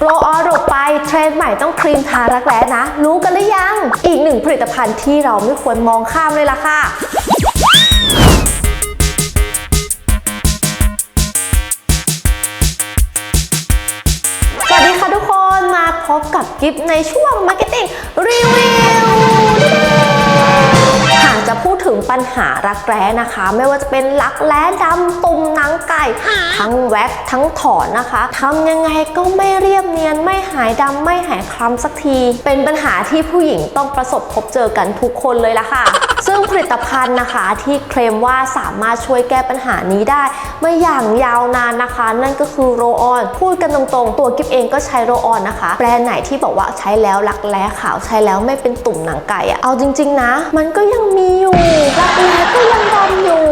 โรออหลบไปเทรนด์ใหม่ต้องครีมทารักแร้นะ รู้กันหรือยัง อีกหนึ่งผลิตภัณฑ์ที่เราไม่ควรมองข้ามเลยล่ะค่ะสวัสดีค่ะทุกคนมาพบกับกิฟในช่วง Marketing Review จะพูดถึงปัญหารักแร้นะคะ ไม่ว่าจะเป็นรักแร้ดำตุ่มหนังไก่ ทั้งแว็กซ์ทั้งถอนนะคะทำยังไงก็ไม่เรียบเนียนไม่หายดำไม่หายคล้ำสักที เป็นปัญหาที่ผู้หญิงต้องประสบพบเจอกันทุกคนเลยละค่ะ ซึ่งผลิตภัณฑ์นะคะที่เคลมว่าสามารถช่วยแก้ปัญหานี้ได้มาอย่างยาวนานนะคะ นั่นก็คือโรออนพูดกันตรงๆ ตัวกิฟเองก็ใช้โรออนนะคะ แบรนด์ไหนที่บอกว่าใช้แล้วรักแร้ขาวใช้แล้วไม่เป็นตุ่มหนังไก่อะเอาจริง ๆ นะ มันก็ยังมี อยู่รักแร้ก็ยังดำอยู่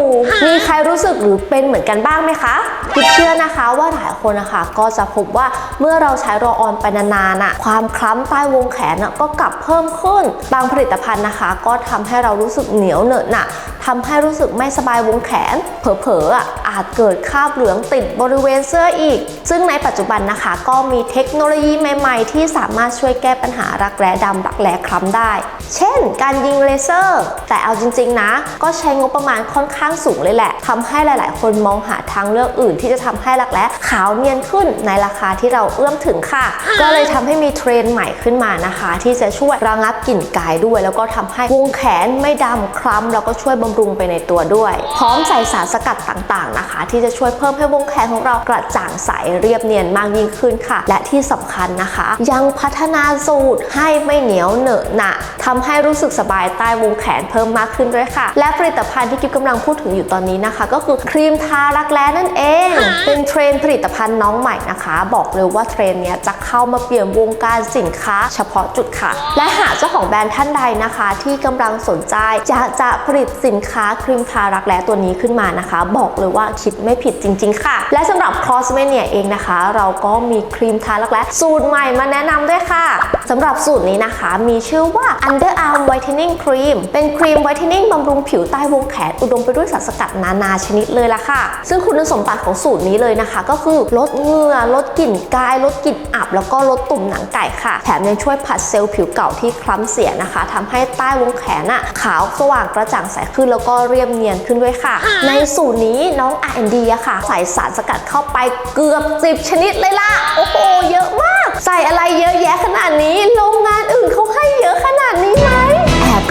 มีใครรู้สึกหรือเป็นเหมือนกันบ้างไหมคะคิดเชื่อนะคะว่าหลายคนนะคะก็จะพบว่าเมื่อเราใช้รอออนไปนานๆอะความคล้ำใต้วงแขนก็กลับเพิ่มขึ้น บางผลิตภัณฑ์นะคะ ก็ทำให้เรารู้สึกเหนียวเหนอะหนะทำให้รู้สึกไม่สบายวงแขน เผลอๆอะ อาจเกิดคราบเหลืองติดบริเวณเสื้ออีก ซึ่งในปัจจุบันนะคะก็มีเทคโนโลยีใหม่ ๆ ที่สามารถช่วยแก้ปัญหารักแร้ดำรักแร้คล้ำได้ เช่น การยิงเลเซอร์ แต่เอาจริง ๆ นะ ก็ใช้งบประมาณค่อนข้างสูงเลยแหละทำให้หลาย ๆ คนมองหาทางเลือกอื่น ที่จะทำให้รักแร้ขาวเนียนขึ้นในราคาที่เราเอื้อมถึงค่ะ ก็เลยทำให้มีเทรนด์ใหม่ขึ้นมานะคะ ที่จะช่วยระงับกลิ่นกายด้วย แล้วก็ทำให้วงแขนไม่ดำคล้ำแล้วก็ช่วยบำรุงไปในตัวด้วย พร้อมใส่สารสกัดต่าง ๆ นะคะ ที่จะช่วยเพิ่มให้วงแขนของเรากระจ่างใสเรียบเนียนมากยิ่งขึ้นค่ะ และที่สำคัญนะคะ ยังพัฒนาสูตรให้ไม่เหนียวเหนอะหนะทำให้รู้สึกสบายใต้วงแขนเพิ่มมากขึ้นด้วยค่ะ และผลิตภัณฑ์ที่กิ๊บกำลังพูดถึงอยู่ตอนนี้นะคะ ก็คือครีมทารักแร้นั่นเอง เป็นเทรนผลิตภัณฑ์น้องใหม่นะคะ บอกเลยว่าเทรนเนี้ยจะเข้ามาเปลี่ยนวงการสินค้า เฉพาะจุดค่ะ และหากเจ้าของแบรนด์ท่านใดนะคะ ที่กำลังสนใจจะจะผลิตสินค้าครีมทารักแร้ตัวนี้ขึ้นมานะคะ บอกเลยว่าคิดไม่ผิดจริง ๆ ค่ะ และสำหรับ Cosmania เองนะคะ เราก็มีครีมทารักแร้สูตรใหม่มาแนะนำด้วยค่ะสำหรับสูตรนี้นะคะ มีชื่อว่า Underarm Whitening Cream เป็นครีม Whitening บำรุงผิวใต้วงแขน อุดมไปด้วยสารสกัดนานาชนิดเลยล่ะค่ะ ซึ่งคุณสมบัติของสูตรนี้เลยนะคะ ก็คือลดเหงื่อลดกลิ่นกาย ลดกลิ่นอับ แล้วก็ลดตุ่มหนังไก่ค่ะ แถมยังช่วยผัดเซลล์ผิวเก่าที่คล้ำเสียนะคะทำให้ใต้วงแขนอะขาวสว่างกระจ่างใสขึ้นแล้วก็เรียบเนียนขึ้นด้วยค่ะ ในสูตรนี้น้อง R&D อะค่ะ ใส่สารสกัดเข้าไปเกือบ 10 ชนิดเลยล่ะ โอ้โห เยอะมาก ใส่อะไรเยอะแยะขนาดนี้ โรงงาน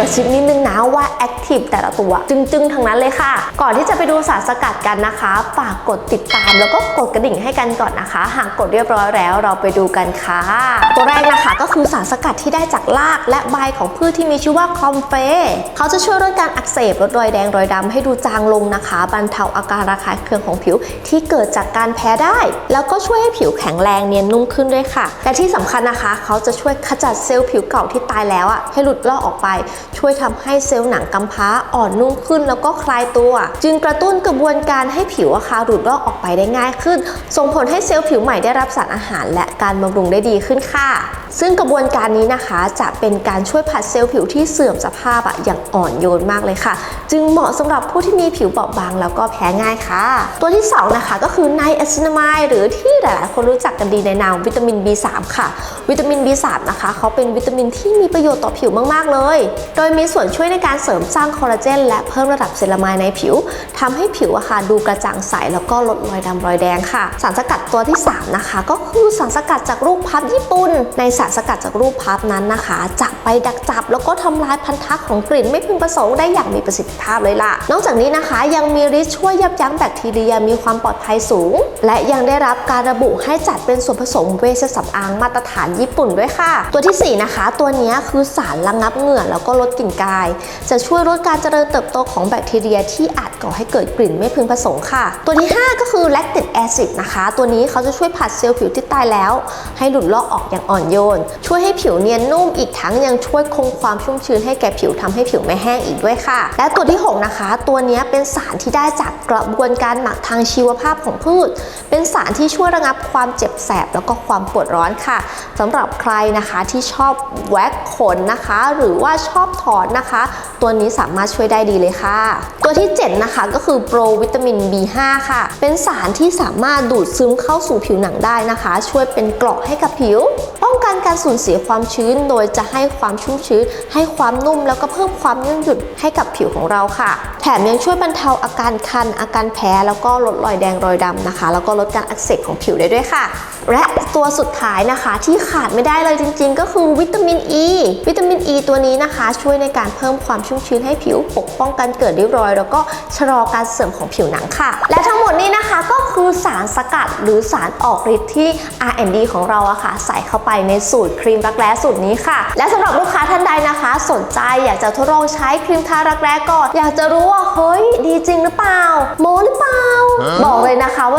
ระชิบนิดนึงนะว่าแอคทีฟแต่ละตัวจึงๆ ทั้งนั้นเลยค่ะ ก่อนที่จะไปดูสารสกัดกันนะคะ ฝากกดติดตามแล้วก็กดกระดิ่งให้กันก่อนนะคะ หากกดเรียบร้อยแล้วเราไปดูกันค่ะ ตัวแรกนะคะก็คือสารสกัดที่ได้จากรากและใบของพืชที่มีชื่อว่าคอมเฟเขาจะช่วยลดการอักเสบลดรอยแดงรอยดำให้ดูจางลงนะคะบรรเทาอาการระคายเคืองของผิวที่เกิดจากการแพ้ได้ แล้วก็ช่วยให้ผิวแข็งแรงเนียนนุ่มขึ้นด้วยค่ะและที่สำคัญนะคะ เขาจะช่วยขจัดเซลล์ผิวเก่าที่ตายแล้วอะให้หลุดลอกออกไปช่วยทำให้เซลล์หนังกำพร้าอ่อนนุ่มขึ้นแล้วก็คลายตัว จึงกระตุ้นกระบวนการให้ผิวอะค่ะหลุดลอกออกไปได้ง่ายขึ้น ส่งผลให้เซลล์ผิวใหม่ได้รับสารอาหาร และการบำรุงได้ดีขึ้นค่ะ ซึ่งกระบวนการนี้นะคะจะเป็นการช่วยผัดเซลล์ผิวที่เสื่อมสภาพอะอย่างอ่อนโยนมากเลยค่ะ จึงเหมาะสำหรับผู้ที่มีผิวเบาบางแล้วก็แพ้ง่ายค่ะ ตัวที่สองนะคะก็คือไนอะซินามายหรือที่หลาย ๆ คนรู้จักกันดีในนามวิตามิน B3 ค่ะ วิตามิน B3 นะคะเขาเป็นวิตามินที่มีประโยชน์ต่อผิวมาก ๆ เลยโดยมีส่วนช่วยในการเสริมสร้างคอลลาเจนและเพิ่มระดับเซรามายในผิวทำให้ผิวอะค่ะดูกระจ่างใสแล้วก็ลดรอยดำรอยแดงค่ะ สารสกัดตัวที่ 3 นะคะ ก็คือสารสกัดจากลูกพับญี่ปุ่น ในสารสกัดจากลูกพับนั้นนะคะ จะไปดักจับแล้วก็ทำลายพันธะของกลิ่นไม่พึงประสงค์ได้อย่างมีประสิทธิภาพเลยล่ะ นอกจากนี้นะคะยังมีฤทธิ์ช่วยยับยั้งแบคทีเรียมีความปลอดภัยสูง และยังได้รับการระบุให้จัดเป็นส่วนผสมเวชสำอางมาตรฐานญี่ปุ่นด้วยค่ะ ตัวทีสี่4 นะคะ ตัวนี้คือสารระงับเหงื่อแล้วก็ลดกลิ่นกาย จะช่วยลดการเจริญเติบโตของแบคทีเรียที่อาจก่อให้เกิดกลิ่นไม่พึงประสงค์ค่ะ ตัวที่ 5 ก็คือแลคติกแอซิดนะคะ ตัวนี้เขาจะช่วยผัดเซลล์ผิวที่ตายแล้ว ให้หลุดลอกออกอย่างอ่อนโยน ช่วยให้ผิวเนียนนุ่มอีกทั้งยังช่วยคงความชุ่มชื้นให้แก่ผิวทำให้ผิวไม่แห้งอีกด้วยค่ะ และตัวที่ 6 นะคะ ตัวนี้เป็นสารที่ได้จากกระบวนการหมักทางชีวภาพของพืช เป็นสารที่ช่วยระงับความเจ็บแสบแล้วก็ความปวดร้อนค่ะสำหรับใครนะคะที่ชอบแว็กขนนะคะ หรือว่าชอบถอนนะคะ ตัวนี้สามารถช่วยได้ดีเลยค่ะ ตัวที่ 7 นะคะก็คือโปรวิตามิน B5 ค่ะ เป็นสารที่สามารถดูดซึมเข้าสู่ผิวหนังได้นะคะ ช่วยเป็นเกราะให้กับผิว ป้องกันการสูญเสียความชื้น โดยจะให้ความชุ่มชื้น ให้ความนุ่มแล้วก็เพิ่มความยืดหยุ่นให้กับผิวของเราค่ะ แถมยังช่วยบรรเทาอาการคัน อาการแพ้แล้วก็ลดรอยแดงรอยดำนะคะ แล้วก็ลดการอักเสบของผิวได้ด้วยค่ะ และตัวสุดท้ายนะคะที่ขาดไม่ได้เลยจริง ๆ ก็คือวิตามินอ e. ีวิตามินอ e ีตัวนี้นะคะช่วยในการเพิ่มความชุ่มชื้นให้ผิวปกป้องการเกิดริ้วรอย แล้วก็ชะลอการเสื่อมของผิวหนังค่ะ และทั้งหมดนี้นะคะก็คือสารสกัดหรือสารออกฤทธิ์ที่ R&D ของเราอะค่ะ ใส่เข้าไปในสูตรครีมรักแร้สูตรนี้ค่ะ และสำหรับลูกค้าท่านใดนะคะ สนใจอยากจะทดลองใช้ครีมทารักแร้ก่อนอยากจะรู้ว่าเฮ้ยดีจริงหรือเปล่าโมหรือเปล่า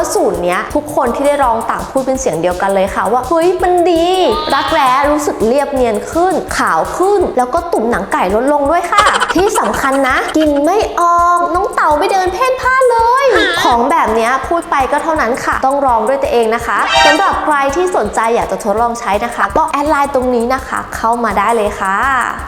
ว่าสูตรเนี้ยทุกคนที่ได้ลองต่างพูดเป็นเสียงเดียวกันเลยค่ะว่าเฮ้ยมันดี รักแร้รู้สึกเรียบเนียนขึ้น ขาวขึ้น แล้วก็ตุ่มหนังไก่ลดลงด้วยค่ะ ที่สำคัญนะ กินไม่ออกน้องเต่าไม่เดินเพ่นพ่านเลย ของแบบเนี้ยพูดไปก็เท่านั้นค่ะ ต้องลองด้วยตัวเองนะคะสำหรับใครที่สนใจอยากจะทดลองใช้นะคะ ก็แอดไลน์ตรงนี้นะคะ เข้ามาได้เลยค่ะ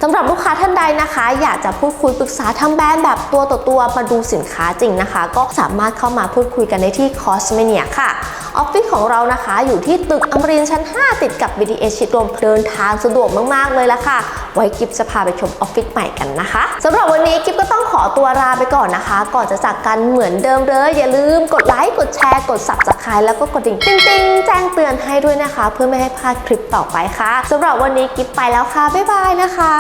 สำหรับลูกค้าท่านใดนะคะ อยากจะพูดคุยปรึกษาทำแบรนด์แบบตัวต่อตัวมาดูสินค้าจริงนะคะ ก็สามารถเข้ามาพูดคุยกันได้ที่คอสเมเนียค่ะออฟฟิศของเรานะคะ อยู่ที่ตึกอมรินชั้น 5 ติดกับ BTS ชิดลมเดินทางสะดวกมาก ๆ เลยละค่ะ ไว้กิฟจะพาไปชมออฟฟิศใหม่กันนะคะสำหรับวันนี้กิฟก็ต้องขอตัวลาไปก่อนนะคะ ก่อนจะจากกันเหมือนเดิมเลยอย่าลืมกดไลค์กดแชร์กด subscribe แล้วก็กดดิ่งติงติ๊งแจ้งเตือนให้ด้วยนะคะ เพื่อไม่ให้พลาดคลิปต่อไปค่ะสำหรับวันนี้กิฟไปแล้วค่ะบ๊ายบายนะคะ